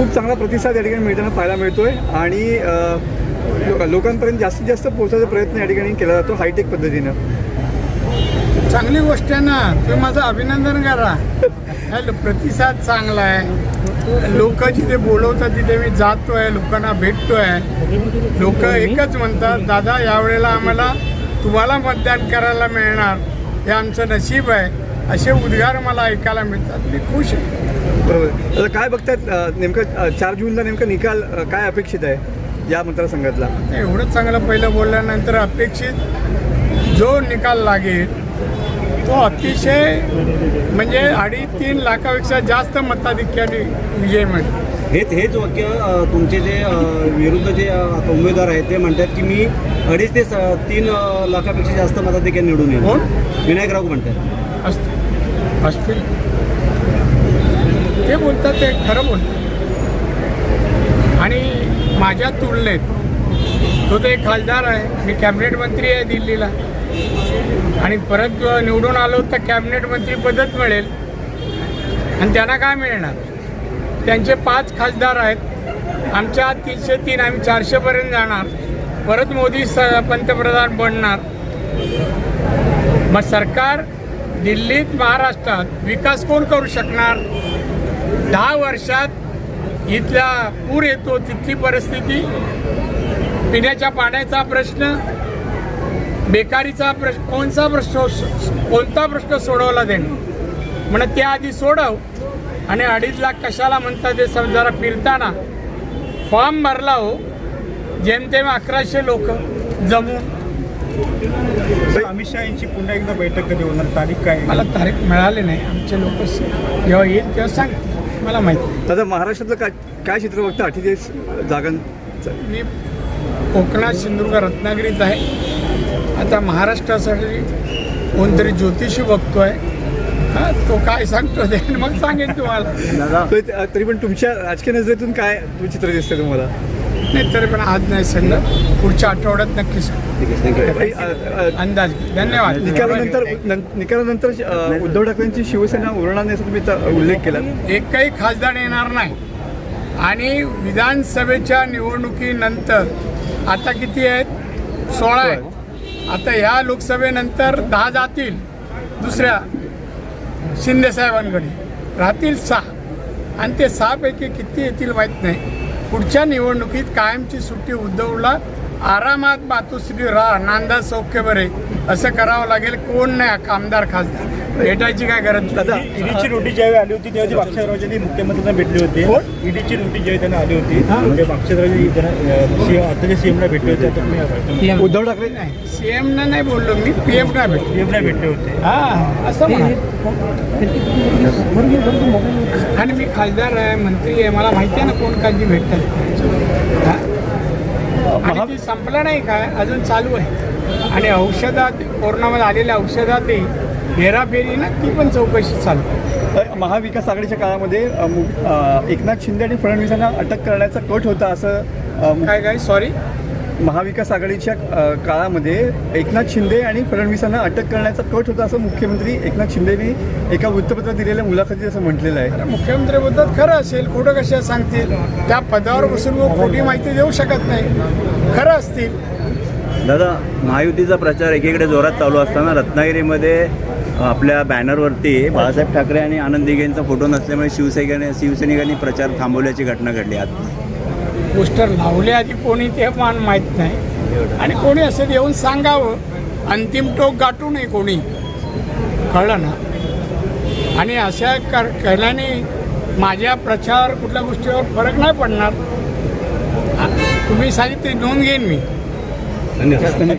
खूप चांगला प्रतिसाद या ठिकाणी मिळताना पाहायला मिळतोय. आणि लोकांपर्यंत जास्तीत जास्त पोहोचायचा प्रयत्न या ठिकाणी केला जातो हायटेक पद्धतीनं. चांगली गोष्ट आहे ना. तुम्ही माझं अभिनंदन करा. प्रतिसाद चांगला आहे. लोक जिथे बोलवतात तिथे मी जातोय लोकांना भेटतोय. लोक एकच म्हणतात दादा यावेळेला आम्हाला तुम्हाला मतदान करायला मिळणार. हे आमचं नशीब आहे. असे उद्गार मला ऐकायला मिळतात. मी खुश आहे. बरोबर. आता काय बघतात नेमकं चार जूनला नेमका निकाल काय अपेक्षित आहे या मतदारसंघातला? आता एवढं चांगलं पहिलं बोलल्यानंतर अपेक्षित जो निकाल लागेल तो अतिशय म्हणजे अडीच तीन लाखापेक्षा जास्त मताधिक्याने विजय मिळेल. हेच हेच वाक्य तुमचे जे विरुद्ध जे उमेदवार आहेत ते म्हणतात की मी अडीच ते तीन लाखापेक्षा जास्त मताधिक्याने निवडून येईल. कोण? विनायक राऊत म्हणतात. असतील. असतील. ते बोलतात ते खरं बोलतात. आणि माझ्या तुलनेत तो तर एक खासदार आहे. मी कॅबिनेट मंत्री आहे दिल्लीला. आणि परत निवडून आलो तर कॅबिनेट मंत्री पदच मिळेल. आणि त्यांना काय मिळणार? त्यांचे पाच खासदार आहेत. आमच्या तीनशे तीन आम्ही चारशेपर्यंत जाणार. परत मोदी स पंतप्रधान बनणार. मग सरकार दिल्लीत महाराष्ट्रात विकास कोण करू शकणार? दहा वर्षात इथला पूर येतो तिथली परिस्थिती पिण्याच्या पाण्याचा प्रश्न बेकारीचा प्रश्न कोणता प्रश्न कोणता प्रश्न सोडवला देणे म्हणून त्या आधी सोडव. आणि अडीच लाख कशाला म्हणतात ते समजा फिरताना. फॉर्म भरला हो. जेमतेम अकराशे लोक जमून. अमित शहा यांची पुन्हा एकदा बैठक कधी होणार? तारीख काय मला तारीख मिळाली नाही. आमचे लोक जेव्हा येईल तेव्हा सांगतील मला माहिती दादा महाराष्ट्रातलं काय काय चित्र बघतं? अठ्ठेचाळीस जागांचं मी कोकणात सिंधुदुर्ग रत्नागिरीत आहे. आता महाराष्ट्रासाठी कोणतरी ज्योतिषी बघतोय. हा तो काय सांगतो ते मग सांगेन तुम्हाला. तर- तरी पण तुमच्या राजकीय नजरेतून काय चित्र दिसतंय तुम्हाला? नाही तरी पण आज नाही सांगणार पुढच्या आठवड्यात नक्की सांग अंदाज. धन्यवाद. निकालानंतर निकालानंतर उद्धव ठाकरेंची शिवसेना उरणार नाही तुम्ही त- उल्लेख केला. एकही खासदार येणार नाही. आणि विधानसभेच्या निवडणुकीनंतर आता किती आहेत? सोळा आहेत. आता ह्या लोकसभेनंतर दहा जातील. दुसऱ्या शिंदे साहेबांकडे. राहतील सहा. आणि ते सहापैकी किती येतील माहीत नाही. पुढच्या निवडणुकीत कायमची सुट्टी उद्धवला आरामात मातोश्री राह नांदा सौख्य बरे असं करावं लागेल कोण नाही आमदार खासदार. भेटायची काय गरज? नाही. दादा ईडीची नोटीस ज्यावेळी आली होती तेव्हा ती बाक्षरावजी मुख्यमंत्र्यांना भेटली होती? ईडीची नोटीस ज्यावेळी त्यांना आली होती म्हणजे बाक्षरावजी सीएम आताच्या सीएमला भेटले होते आता उद्धव ठाकरे नाही. सीएमना नाही बोललो मी पीएम ना भेटलो. सीएमला भेटले होते. हा असं म्हणा आणि मी खासदार आहे मंत्री आहे मला माहिती आहे ना कोण काळजी भेटतात. हा? संपलं नाही काय अजून चालू आहे. आणि औषधात कोरोनामध्ये आलेल्या औषधातही हेराफेरी ना ती पण चौकशी चालू आहे. अ, महाविकास आघाडीच्या काळामध्ये अ, मु- अ, एकनाथ शिंदे आणि फडणवीसांना अटक करण्याचा कट होता असं अ, मु- काय काय? सॉरी महाविकास आघाडीच्या अ, काळामध्ये एकनाथ शिंदे आणि फडणवीसांना अटक करण्याचा कट होता असं मुख्यमंत्री एकनाथ शिंदेनी एका वृत्तपत्रात दिलेल्या मुलाखतीत असं म्हटलेलं आहे. मुख्यमंत्री बोलतात खरं असेल खोटं कशा सांगतील? त्या पदावर बसून मग खोटी माहिती देऊ शकत नाही. खरं असतील. दादा महायुतीचा प्रचार एकीकडे जोरात चालू असताना रत्नागिरीमध्ये आपल्या बॅनरवरती बाळासाहेब ठाकरे आणि आनंद दिघेंचा फोटो नसल्यामुळे शिवसैनिकांनी शिवसैनिकांनी प्रचार थांबवल्याची घटना घडली आज. पोस्टर लावले आधी कोणी ते मान माहीत नाही. आणि कोणी असं येऊन सांगावं अंतिम टोक गाठू नये कोणी. कळलं ना? आणि अशा कर केल्याने माझ्या प्रचार कुठल्या गोष्टीवर फरक नाही पडणार. तुम्ही सांगितले नोंद घेईन मी. धन्यवाद.